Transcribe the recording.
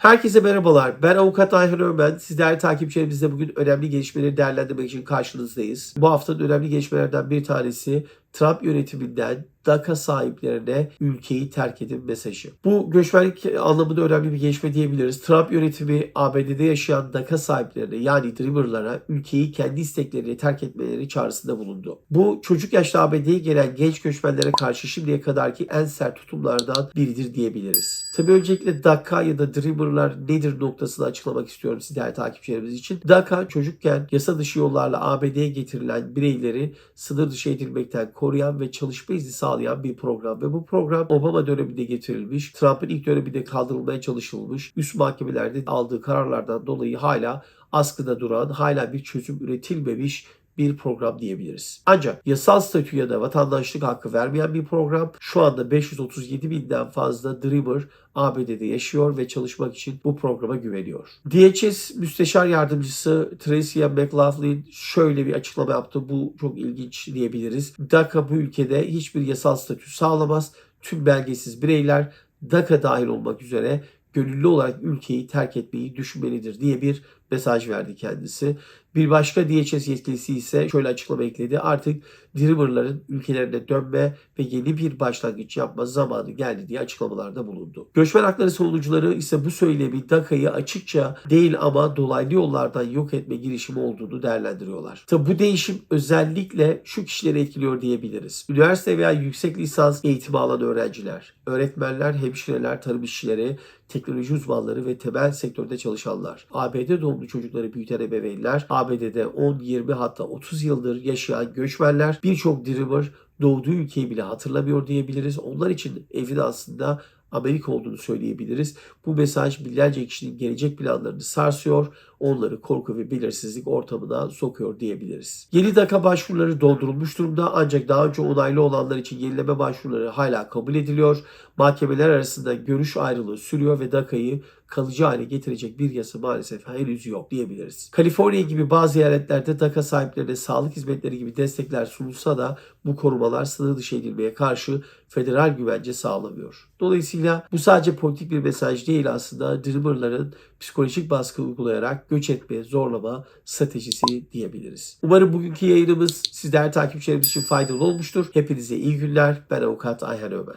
Herkese merhabalar. Ben avukat Ayhan Ömen. Sizler takipçilerimizle bugün önemli gelişmeleri değerlendirmek için karşınızdayız. Bu haftanın önemli gelişmelerden bir tanesi Trump yönetiminden DACA sahiplerine ülkeyi terk edin mesajı. Bu göçmenlik anlamında önemli bir gelişme diyebiliriz. Trump yönetimi ABD'de yaşayan DACA sahiplerine yani Dreamer'lara ülkeyi kendi istekleriyle terk etmeleri çağrısında bulundu. Bu çocuk yaşta ABD'ye gelen genç göçmenlere karşı şimdiye kadarki en sert tutumlardan biridir diyebiliriz. Tabii öncelikle DACA ya da Dreamer'lar nedir noktasını açıklamak istiyorum siz değerli takipçilerimiz için. DACA çocukken yasa dışı yollarla ABD'ye getirilen bireyleri sınır dışı edilmekten koruyan ve çalışma izni sağlayan bir program ve bu program Obama döneminde getirilmiş, Trump'ın ilk döneminde kaldırılmaya çalışılmış, üst mahkemelerde aldığı kararlardan dolayı hala askıda duran, hala bir çözüm üretilmemiş bir program diyebiliriz. Ancak yasal statü ya da vatandaşlık hakkı vermeyen bir program şu anda 537 binden fazla Dreamer ABD'de yaşıyor ve çalışmak için bu programa güveniyor. DHS Müsteşar Yardımcısı Tracia McLaughlin şöyle bir açıklama yaptı. Bu çok ilginç diyebiliriz. DACA bu ülkede hiçbir yasal statü sağlamaz. Tüm belgesiz bireyler DACA dahil olmak üzere gönüllü olarak ülkeyi terk etmeyi düşünmelidir diye bir mesaj verdi kendisi. Bir başka DHS yetkilisi ise şöyle açıklama ekledi. Artık Dreamer'ların ülkelerine dönme ve yeni bir başlangıç yapma zamanı geldi diye açıklamalarda bulundu. Göçmen hakları savunucuları ise bu söylemi DACA'yı açıkça değil ama dolaylı yollardan yok etme girişimi olduğunu değerlendiriyorlar. Tabi bu değişim özellikle şu kişileri etkiliyor diyebiliriz. Üniversite veya yüksek lisans eğitimi alan öğrenciler, öğretmenler, hemşireler, tarım işçileri, teknoloji uzmanları ve temel sektörde çalışanlar, ABD doğumlu çocukları büyüten ebeveynler, ABD'de 10, 20 hatta 30 yıldır yaşayan göçmenler, birçok Dreamer doğduğu ülkeyi bile hatırlamıyor diyebiliriz. Onlar için evin aslında Amerika olduğunu söyleyebiliriz. Bu mesaj binlerce kişinin gelecek planlarını sarsıyor, onları korku ve belirsizlik ortamına sokuyor diyebiliriz. Yeni DACA başvuruları doldurulmuş durumda ancak daha önce onaylı olanlar için yenileme başvuruları hala kabul ediliyor. Mahkemeler arasında görüş ayrılığı sürüyor ve DACA'yı kalıcı hale getirecek bir yasa maalesef henüz yok diyebiliriz. Kaliforniya gibi bazı eyaletlerde DACA sahiplerine sağlık hizmetleri gibi destekler sunulsa da bu korumalar sınır dışı edilmeye karşı federal güvence sağlamıyor. Dolayısıyla bu sadece politik bir mesaj değil aslında Dreamer'ların psikolojik baskı uygulayarak göç etme, zorlama stratejisi diyebiliriz. Umarım bugünkü yayınımız sizler takipçilerimiz için faydalı olmuştur. Hepinize iyi günler. Ben avukat Ayhan Ömer.